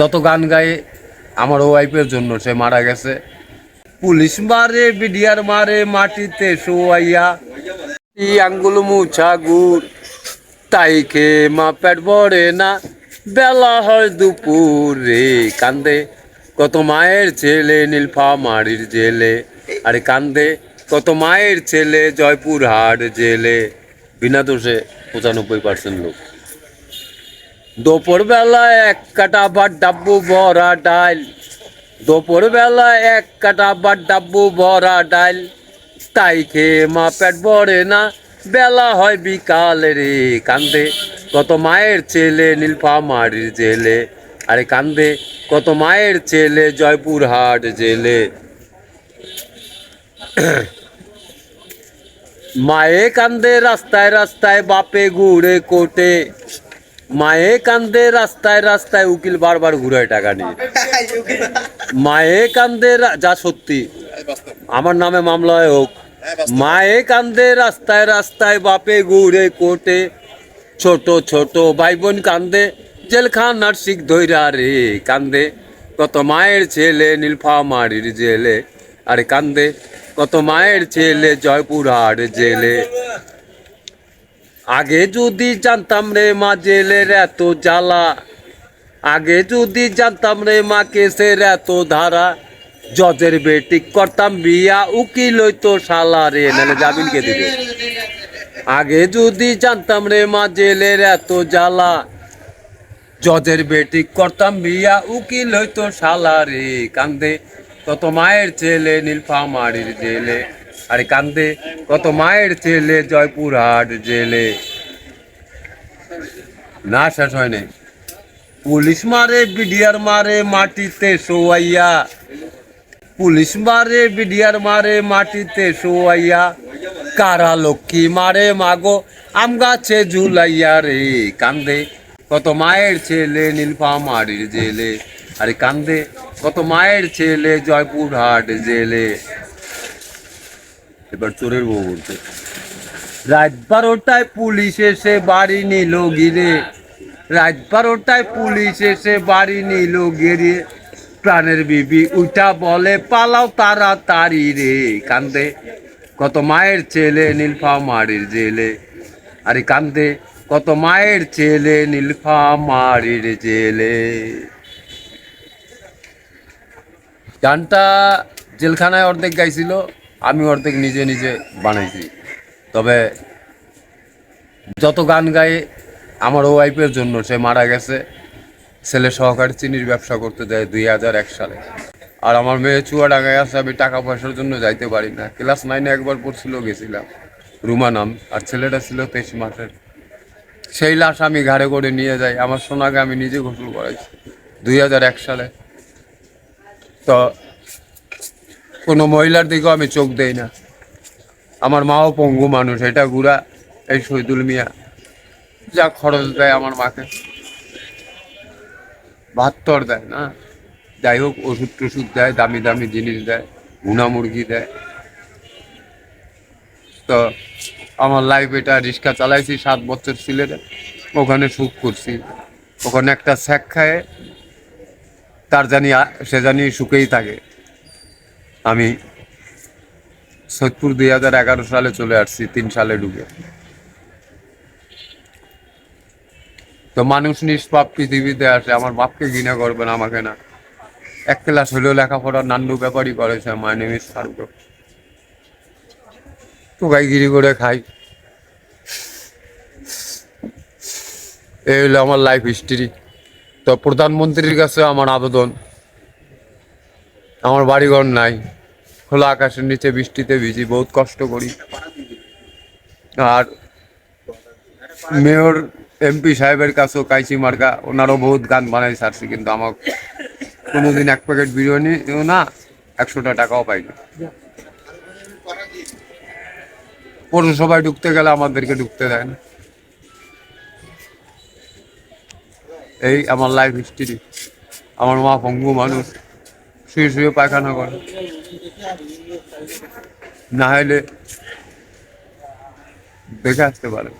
যত গান গায়ে আমার ওয়াইফের জন্য সে মারা গেছে। পুলিশ মারে বিডিয়ার মারে, মাটিতে শোয়াইয়া। ই আঙ্গুল মুছা গুড়, তাই খেয়ে মা পেট ভরে না। বেলা হয় দুপুরে কান্দে, কত মায়ের ছেলে নীলফা মারির জেলে। আরে কান্দে, কত মায়ের ছেলে জয়পুর হাট জেলে। বিনা দোষে পঁচানব্বই পার্সেন্ট লোক। দুপুর বেলা এক কাটা ভাত ডাব্বু ভরা ডাল। দুপুর বেলা এক কাটা ভাত ডাব্বু ভরা ডাল। তাই খেয়ে মা পেট ভরে না, বেলা হয় বিকাল রে কান্দে। কত মায়ের ছেলে নীলফা মারির জেলে। আরে কান্দে, কত মায়ের ছেলে জয়পুর হাট জেলে। মায়ে কান্দে রাস্তায় রাস্তায়, বাপে ঘুরে কোটে। মায়ে কান্দে রাস্তায় রাস্তায় উকিল বারবার ঘুরায় টাকা নিয়ে। মায়ে কান্দে যা সত্যি। আমার নামে মামলা হয় হোক। মায়ে কান্দে রাস্তায় রাস্তায় বাপে ঘুরে কোটে। ছোট ছোট ভাই বোন কান্দে জেলখানার শিখ ধৈরা রে কান্দে। কত মায়ের ছেলে নীলফা মারির জেলে। আরে কান্দে, কত মায়ের ছেলে জয়পুর হাট জেলে। আগে যদি জানতাম রে মা জেলের এত জ্বালা, আগে যদি জানতাম রে মা কেসের এত ধারা, জজের বেটি করতাম বিয়া উকিল হইতো শালা রে, নাহলে জামিন কে দিবে? আগে যদি জানতাম রে মা জেলের এত জ্বালা, জজের বেটি করতাম বিয়া উকিল হইতো শালা রে, কান্দে। কত মায়ের ছেলে নীলফা মারির জেলে। আরে কান্দে কত মায়ের ছেলে জয়পুর হাট জেলে। না, শেষ হয়নি। পুলিশ মারে বিডিয়ার মারে, মাটিতে শোয়াইয়া। পুলিশ মারে বিডিয়ার মারে, মাটিতে শোয়াইয়া। কারা লক্ষ্মী মারে, মাগো, আম গাছে ঝুলাইয়া রে। কান্দে কত মায়ের ছেলে নীলফা মারির জেলে। আরে কান্দে কত মায়ের ছেলে জয়পুর হাট জেলে। এবার চোরের বউ বলছে, রাত বারোটায় পুলিশ এসে বাড়ি নিল গিরে রাত বারোটায় পুলিশ এসে বাড়ি নিল গিরে প্রাণের বিবি উঠা বলে, পালাও তাড়াতাড়ি রে। কান্দে। কত মায়ের ছেলে নীলফা মারির জেলে। আরে কান্দে, কত মায়ের ছেলে নীলফা মারির জেলে। গানটা জেলখানায় অর্ধেক গাইছিল। আমি অর্ধেক নিজে নিজে বানাইছি। তবে যত গান গায়ে আমার ওয়াইফের জন্য সে মারা গেছে। ছেলে সহকারী চিনির ব্যবসা করতে যায় দুই হাজার এক সালে। আর আমার মেয়ে চুয়াডাঙ্গায় আছে, আমি টাকা পয়সার জন্য যাইতে পারি না। ক্লাস নাইনে একবার পড়ছিল, গেছিলাম রুমা নাম। আর ছেলেটা ছিল তেইশ মাসের। সেই লাশ আমি ঘাড়ে করে নিয়ে যাই। আমার সোনাকে আমি নিজে গোসল করাইছি, দুই হাজার এক সালে। তো কোনো মহিলার দিকেও আমি চোখ দেই না। আমার মাও পঙ্গু মানুষ, এটা গুড়া, এই শহীদুল মিয়া। যা খরচ দেয় আমার মাকে। ভাত তো আর দেয় না। যাই হোক ওষুধ টষুধ দেয়, দামি দামি জিনিস দেয় ভুনা মুরগি দেয়। তো আমার লাইফ এটা রিক্সা চালাইছি, সাত বছর সিলেটে। ওখানে সুখ করছি। ওখানে একটা স্যাক খায়, তার জানি সে জানি সুখেই থাকে। আমি সৈয়দপুর দুই হাজার এগারো সালে চলে আসছি, তিন সালে ঢুকে তো মানুষ নিষ্পাপ পৃথিবীতে আসে, আমার বাপকে ঘৃণা করবে না আমাকে না। এক ক্লাস হলেও লেখাপড়া নান্ডু ব্যাপারই করেছে মাই নেম ইস ফারুক টোকাইগিরি করে খাই। এই হলো আমার লাইফ হিস্ট্রি তো প্রধানমন্ত্রীর কাছে আমার আবেদন। আমার বাড়িঘর নাই। খোলা আকাশের নিচে বৃষ্টিতে ভিজি, বহুত কষ্ট করি। আর মেয়র, এমপি সাহেবের কাছেও কাইচি মার্কা, ওনারও বহুত গান বানাই ছাড়ছি, কিন্তু আমার কোনোদিন এক প্যাকেট বিরিয়ানি না, একশোটা টাকাও পাইনি পৌরসভায় ঢুকতে গেলে আমাদেরকে ঢুকতে দেয় না। এই আমার লাইফ হিস্ট্রি আমার মা পঙ্গু মানুষ। শুয়ে শুয়ে পায়খানা করে। না হলে দেখে আসতে পারে।